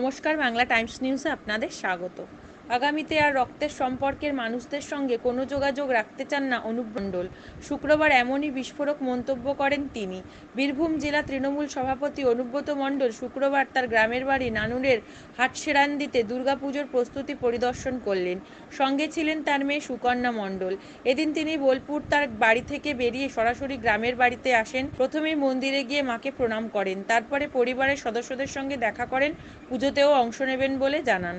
নমস্কার বাংলা টাইমস নিউজে আপনাদের স্বাগত। আগামীতে আর রক্তের সম্পর্কের মানুষদের সঙ্গে কোনো যোগাযোগ রাখতে চান না অনুপ মণ্ডল। শুক্রবার এমনই বিস্ফোরক মন্তব্য করেন তিনি। বীরভূম জেলা তৃণমূল সভাপতি অনুব্রত মণ্ডল শুক্রবার তার গ্রামের বাড়ি নানুরের হাটসেরান্দিতে দুর্গাপুজোর প্রস্তুতি পরিদর্শন করলেন। সঙ্গে ছিলেন তার মেয়ে সুকন্যা মণ্ডল। এদিন তিনি বোলপুর তার বাড়ি থেকে বেরিয়ে সরাসরি গ্রামের বাড়িতে আসেন। প্রথমেই মন্দিরে গিয়ে মাকে প্রণাম করেন। তারপরে পরিবারের সদস্যদের সঙ্গে দেখা করেন। পুজোতেও অংশ নেবেন বলে জানান।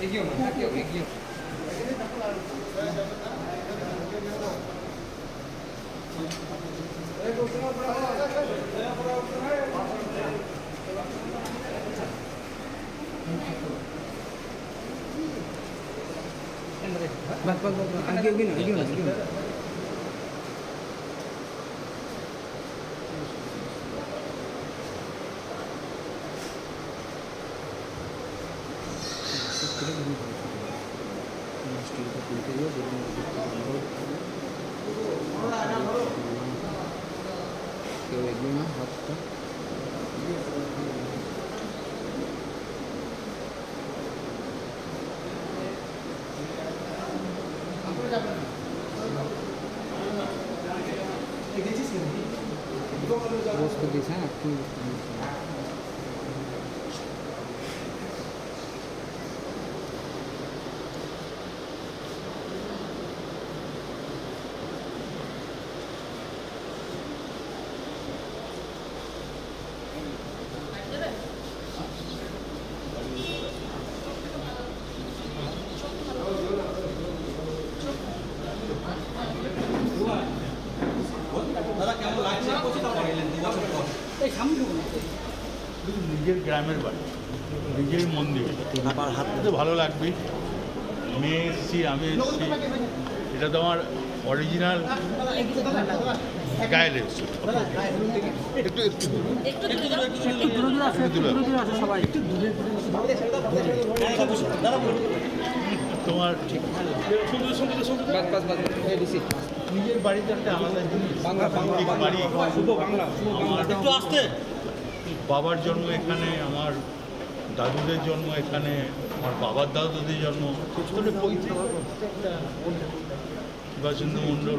애기형만 할게요, 애기형. 맞, 맞, 맞, 맞. 아, 여기는, 여기는, Most of these are two. নিজের গ্রামের বাড়ি নিজের মন্দির। আমার হাতে তো ভালো লাগবে। মেয়ে এসছি আমি এসছি। এটা তো আমার অরিজিনাল গায়ে লেগেছে। একটু একটু একটু। তোমার দিছি। নিজের বাড়িতে একটা আলাদা জিনিস। বাংলা, বাংলা, বাড়ি। শুভ বাংলা। একটু আসতে। বাবার জন্ম এখানে আমার দাদুদের জন্ম এখানে আমার বাবার দাদুদের জন্ম। ছোটো পৈতৃক সুভাষচন্দ্র মণ্ডল।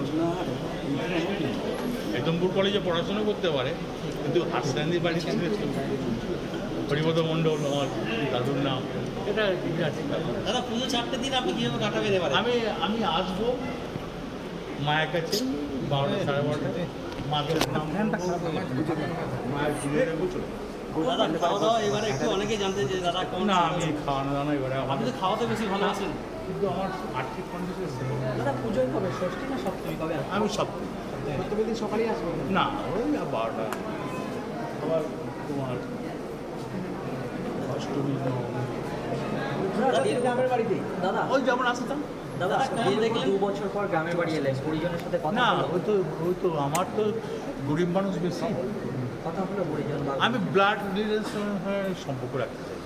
একদমপুর কলেজে পড়াশোনা করতে পারে কিন্তু হাসদান্দি বাড়িতে হরিপদ মণ্ডল আমার দাদুর নাম। এটা ঠিক আছে। দাদা পুজো চারটে দিন আপনি কীভাবে কাটাবেন এবারে? আমি আমি আসব। মায়ের কাছে বারোটা সাড়ে বারোটাতে মাকে প্রণাম মায়ের পুজো দেবো দাদা খাওয়া দাওয়া এবারে একটু অনেকে জানতে যে দাদা কম না আমি খাওয়ানো দাওয়ানো এবারে আপনি তো খাওয়াতে বেশি ভালোবাসেন কিন্তু আমার আর্থিক কন্ডিশন দাদা পুজোয় কবে? ষষ্ঠী না সপ্তমী? কবে আমি দিন সকালেই আসবে না ওই বারোটা। আবার তোমার অষ্টমী দাদা ওই যেমন আসতাম দাদা দেখলেন? দু বছর পর গ্রামের বাড়ি এলেন পরিজনের সাথে কথা না ওই তো ওই তো আমার তো গরিব মানুষ বেশি। কথা হলো পরিজন আমি ব্লাড রিলেশন সম্পর্ক রাখতে চাই।